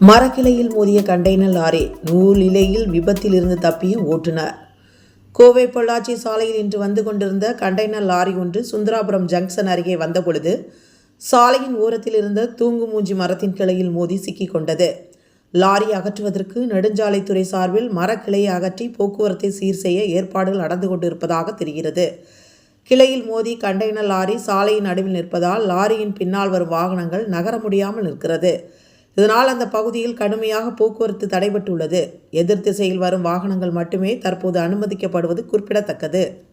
மரக்கிளையில் மோதிய container lorry நூலிலையில் விபத்தில் இருந்து தப்பிய ஓட்டுநர். கோவை பொள்ளாச்சி சாலையில் இன்று வந்து கொண்டிருந்த கண்டெய்னர் லாரி ஒன்று சுந்தராபுரம் ஜங்ஷன் அருகே வந்தபொழுது சாலையின் ஓரத்தில் இருந்த தூங்கு மூஞ்சி மரத்தின் கிளையில் மோதி சிக்கிக் கொண்டது. லாரி அகற்றுவதற்கு நெடுஞ்சாலைத்துறை சார்பில் மரக்கிளையை அகற்றி போக்குவரத்தை சீர் செய்ய ஏற்பாடுகள் நடந்து கொண்டிருப்பதாக தெரிகிறது. கிளையில் மோதி கண்டெய்னர் லாரி சாலையின் நடுவில் நிற்பதால் லாரியின் பின்னால் வரும் வாகனங்கள் நகர முடியாமல் நிற்கிறது. இதனால் அந்த பகுதியில் கடுமையாக போக்குவரத்து தடைபட்டுள்ளது. எதிர் திசையில் வரும் வாகனங்கள் மட்டுமே தற்போது அனுமதிக்கப்படுவது குறிப்பிடத்தக்கது.